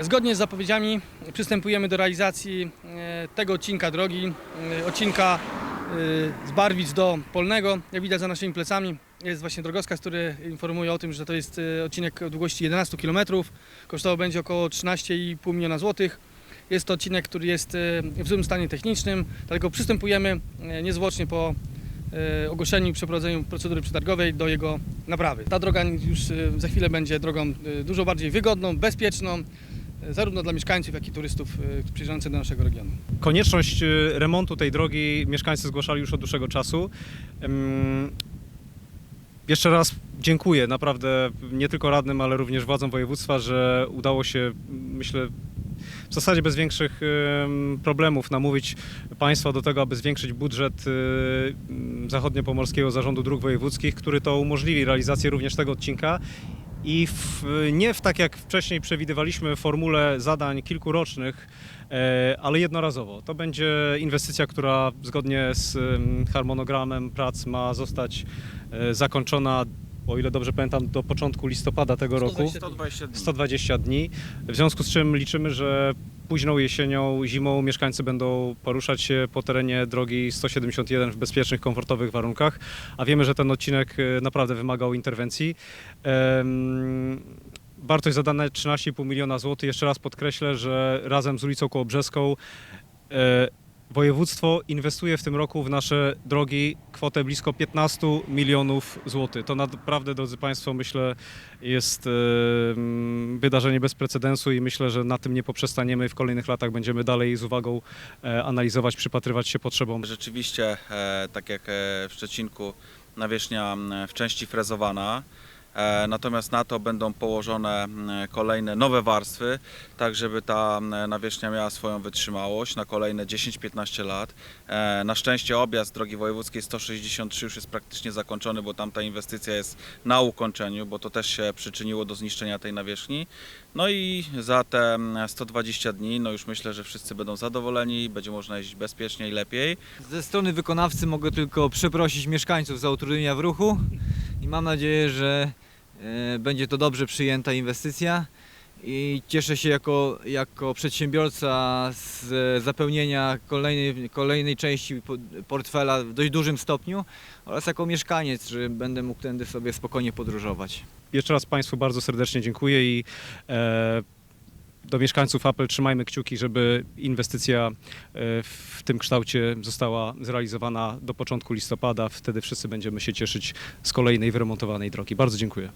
Zgodnie z zapowiedziami przystępujemy do realizacji e, tego odcinka drogi, e, odcinka e, z Barwic do Polnego. Jak widać za naszymi plecami jest właśnie drogowskaz, który informuje o tym, że to jest odcinek o długości 11 km. Kosztował będzie około 13,5 miliona złotych. Jest to odcinek, który jest w złym stanie technicznym, dlatego przystępujemy niezwłocznie po ogłoszeniu i przeprowadzeniu procedury przetargowej do jego naprawy. Ta droga już e, za chwilę będzie drogą e, dużo bardziej wygodną, bezpieczną, zarówno dla mieszkańców, jak i turystów przyjeżdżających do naszego regionu. Konieczność y, remontu tej drogi mieszkańcy zgłaszali już od dłuższego czasu. Jeszcze raz dziękuję naprawdę nie tylko radnym, ale również władzom województwa, że udało się, myślę, w zasadzie bez większych problemów namówić państwa do tego, aby zwiększyć budżet y, ym, Zachodniopomorskiego Zarządu Dróg Wojewódzkich, który to umożliwi realizację również tego odcinka. I w, nie w tak jak wcześniej przewidywaliśmy formule zadań kilkurocznych, e, ale jednorazowo. To będzie inwestycja, która zgodnie z em, harmonogramem prac ma zostać e, zakończona, o ile dobrze pamiętam, do początku listopada tego roku. 120 dni. 120 dni. W związku z czym liczymy, że późną jesienią, zimą mieszkańcy będą poruszać się po terenie drogi 171 w bezpiecznych, komfortowych warunkach, a wiemy, że ten odcinek e, naprawdę wymagał interwencji. Em, Wartość zadana 13,5 miliona złotych. Jeszcze raz podkreślę, że razem z ulicą Kołobrzeską e, województwo inwestuje w tym roku w nasze drogi kwotę blisko 15 milionów złotych. To naprawdę, drodzy Państwo, myślę, jest e, wydarzenie bez precedensu i myślę, że na tym nie poprzestaniemy. W kolejnych latach będziemy dalej z uwagą e, analizować, przypatrywać się potrzebom. Rzeczywiście, e, tak jak w Szczecinku, nawierzchnia w części frezowana. E, Natomiast na to będą położone kolejne nowe warstwy, tak żeby ta nawierzchnia miała swoją wytrzymałość na kolejne 10-15 lat. E, Na szczęście objazd drogi wojewódzkiej 163 już jest praktycznie zakończony, bo tam ta inwestycja jest na ukończeniu, bo to też się przyczyniło do zniszczenia tej nawierzchni. No i za te m, 120 dni, no już myślę, że wszyscy będą zadowoleni, będzie można jeździć bezpiecznie i lepiej. Ze strony wykonawcy mogę tylko przeprosić mieszkańców za utrudnienia w ruchu i mam nadzieję, że e, będzie to dobrze przyjęta inwestycja i cieszę się jako, jako przedsiębiorca z e, zapełnienia kolejnej, kolejnej części po- portfela w dość dużym stopniu oraz jako mieszkaniec, że będę mógł tędy sobie spokojnie podróżować. Jeszcze raz Państwu bardzo serdecznie dziękuję i e, do mieszkańców Apple trzymajmy kciuki, żeby inwestycja e, w tym kształcie została zrealizowana do początku listopada. Wtedy wszyscy będziemy się cieszyć z kolejnej wyremontowanej drogi. Bardzo dziękuję.